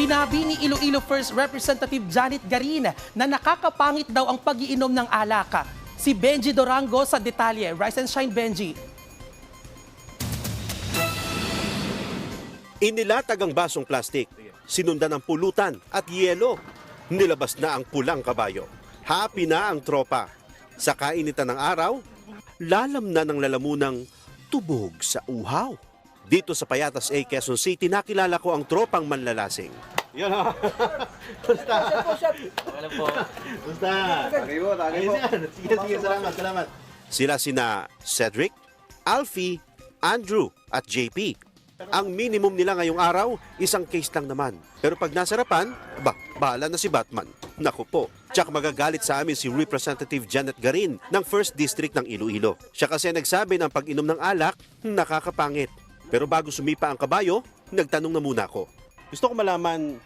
Sinabi ni Iloilo First Representative Janet Garin na nakakapangit daw ang pagiinom ng alak. Si Benji Dorango sa detalye. Rise and shine, Benji. Inilatag ang basong plastik, sinundan ng pulutan at yelo. Nilabas na ang pulang kabayo. Happy na ang tropa. Sa kainitan ng araw, lalam na ng lalamunang tubog sa uhaw. Dito sa Payatas A, Quezon City, nakilala ko ang tropang manlalasing. Yan ha. Basta. Basta. Tagay tagay. Sige, sige, salamat, salamat. Sila sina Cedric, Alfie, Andrew at JP. Ang minimum nila ngayong araw, isang case lang naman. Pero pag nasarapan, ba, bahala na si Batman. Naku po. Tsak magagalit sa amin si Representative Janet Garin ng 1st District ng Iloilo. Siya kasi nagsabi ng pag-inom ng alak, nakakapangit. Pero bago sumipa ang kabayo, nagtanong na muna ako. Gusto ko malaman,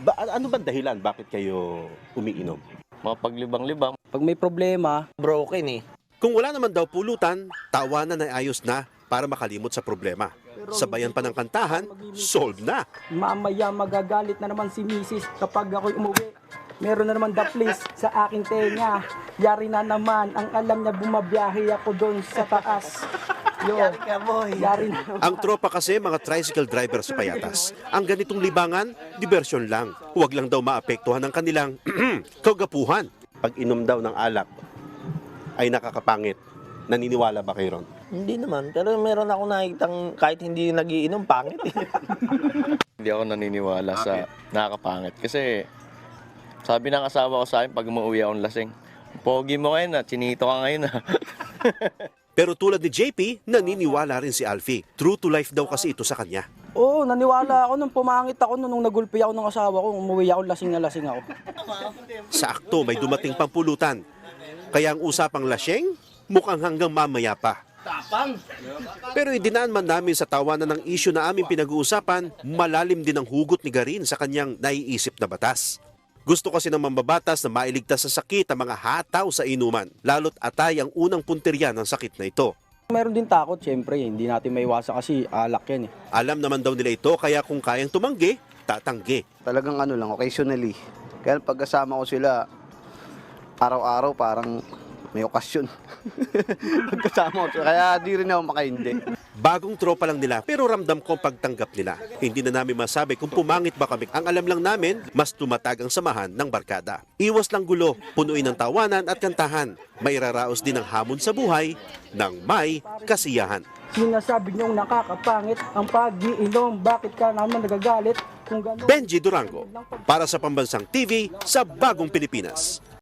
ba, ano ba dahilan bakit kayo umiinom? mga paglibang-libang. Pag may problema, broken eh. Kung wala naman daw pulutan, tawanan ay ayos na para makalimot sa problema. Sabayan pa ng kantahan, solve na. mamaya magagalit na naman si misis kapag ako'y umuwi. Meron na naman daplis sa aking tenga. Yari na naman, ang alam niya bumabiyahe ako doon sa taas. Yo, Ka boy. yari na. Ang tropa kasi mga tricycle driver sa payatas. Ang ganitong libangan, diversyon lang. Huwag lang daw maapektuhan ng kanilang kagapuhan. Pag inom daw ng alak ay nakakapangit. Naniniwala ba kayo ron? Hindi naman. Pero meron ako nakikitang kahit hindi nagiinom, pangit eh. Hindi ako naniniwala sa nakakapangit. Kasi sabi ng asawa ko sa akin pag umuwi akong lasing, Pogi mo ngayon na, chinito ka ngayon ah." na. Pero tulad ni JP, naniniwala rin si Alfie. True to life daw kasi ito sa kanya. Oo, naniwala ako nung pumangit ako nung, nagulpi ako ng asawa ko. Umuwi ako, lasing na lasing ako. Sa akto may dumating pang pulutan. Kaya ang usapang lasyeng, mukhang hanggang mamaya pa. Pero idinaan man namin sa tawanan ng isyu na aming pinag-uusapan, malalim din ang hugot ni Garin sa kanyang naiisip na batas. Gusto kasi ng mambabatas na mailigtas sa sakit ang mga hataw sa inuman, lalo't atay ang unang punteriya ng sakit na ito. Meron din takot, syempre, hindi natin maiwasan kasi alak yan eh. Alam naman daw nila ito kaya kung kayang tumanggi, tatanggi. talagang ano lang, occasionally. Kaya pag kasama ko sila, araw-araw parang may okasyon. Pagkasama ko sila, kaya di rin ako makaindi. Bagong tropa lang nila pero ramdam ko ang pagtanggap nila. Hindi na namin masabi kung pumangit ba kami. Ang alam lang namin, mas tumatag ang samahan ng barkada. Iwas lang gulo, punuin ng tawanan at kantahan. May raraos din ang hamon sa buhay ng may kasiyahan. Sinasabi niyong nakakapangit ang pag-iinom. Bakit ka naman nagagalit? Benji Durango, para sa Pambansang TV sa Bagong Pilipinas.